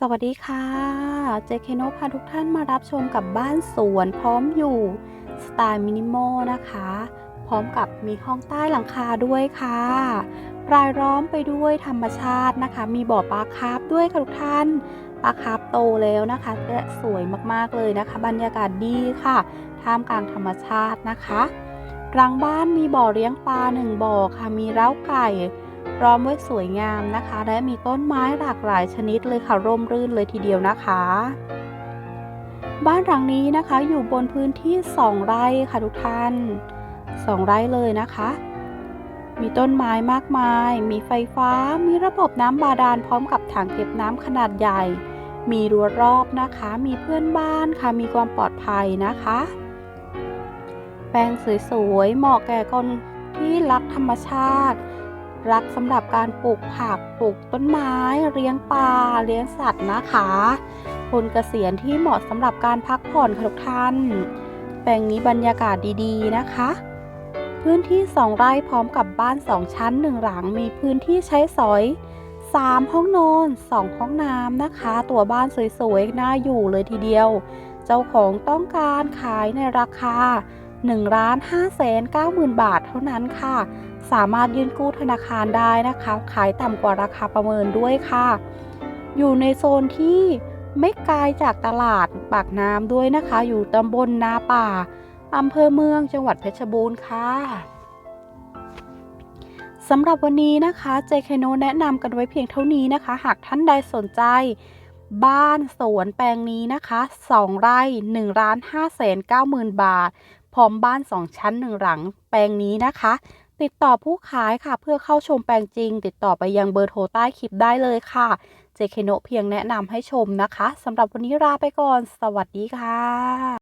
สวัสดีค่ะเจเคโนพาทุกท่านมารับชมกับบ้านสวนพร้อมอยู่สไตล์มินิมอลนะคะ พร้อมกับมีห้องใต้หลังคาด้วยค่ะรายล้อมไปด้วยธรรมชาตินะคะ มีบ่อปลาคาร์ฟด้วยค่ะทุกท่านปลาคาร์ฟโตแล้วนะคะและสวยมากๆเลยนะคะ บรรยากาศดีค่ะ ท่ามกลางธรรมชาตินะคะหลังบ้านมีบ่อเลี้ยงปลาหนึ่งบ่อค่ะมีเล้าไก่ ร้อมไว้สวยงามนะคะ และมีต้นไม้หลากหลายชนิดเลยค่ะร่มรื่นเลยทีเดียวนะคะ บ้านหลังนี้นะคะอยู่บนพื้นที่ 2 ไร่ค่ะทุกท่าน 2 ไร่เลยนะคะ มีต้นไม้มากมาย มีไฟฟ้า มีระบบน้ำบาดาลพร้อมกับถังเก็บน้ำขนาดใหญ่ มีรั้วรอบนะคะ มีเพื่อนบ้านค่ะ มีความปลอดภัยนะคะ แปลงสวยๆ เหมาะแก่คนที่รักธรรมชาติ รักสำหรับการปลูกผัก ปลูกต้นไม้ เลี้ยงปลา เลี้ยงสัตว์นะคะ คนเกษียณที่เหมาะสำหรับการพักผ่อนค่ะทุกท่าน แปลงนี้บรรยากาศดีๆนะคะ พื้นที่ 2 ไร่พร้อมกับบ้าน 2 ชั้น 1 หลัง มีพื้นที่ใช้สอย 3 ห้องนอน 2 ห้องน้ำนะคะ ตัวบ้านสวยๆ น่าอยู่เลยทีเดียว เจ้าของต้องการขายในราคา 1ล้าน5แสน9หมื่นบาทเท่านั้นค่ะ สามารถยื่นกู้ธนาคารได้นะคะ ขายต่ำกว่าราคาประเมินด้วยค่ะ อยู่ในโซนที่ไม่ไกลจากตลาดปากน้ำด้วยนะคะ อยู่ตำบลนาป่าอำเภอเมืองจังหวัดเพชรบูรณ์ค่ะสำหรับวันนี้นะคะเจคโนแนะนำกันไว้เพียงเท่านี้นะคะ หากท่านใดสนใจ บ้านสวนแปลงนี้นะคะ 2 ไร่1ล้าน5แสน9หมื่นบาท พร้อมบ้าน 2 ชั้นหนึ่งหลังแปลงนี้นะคะ ติดต่อผู้ขายค่ะ เพื่อเข้าชมแปลงจริง ติดต่อไปยังเบอร์โทรใต้คลิปได้เลยค่ะ เจเคโนเพียงแนะนำให้ชมนะคะสำหรับวันนี้ลาไปก่อน สวัสดีค่ะ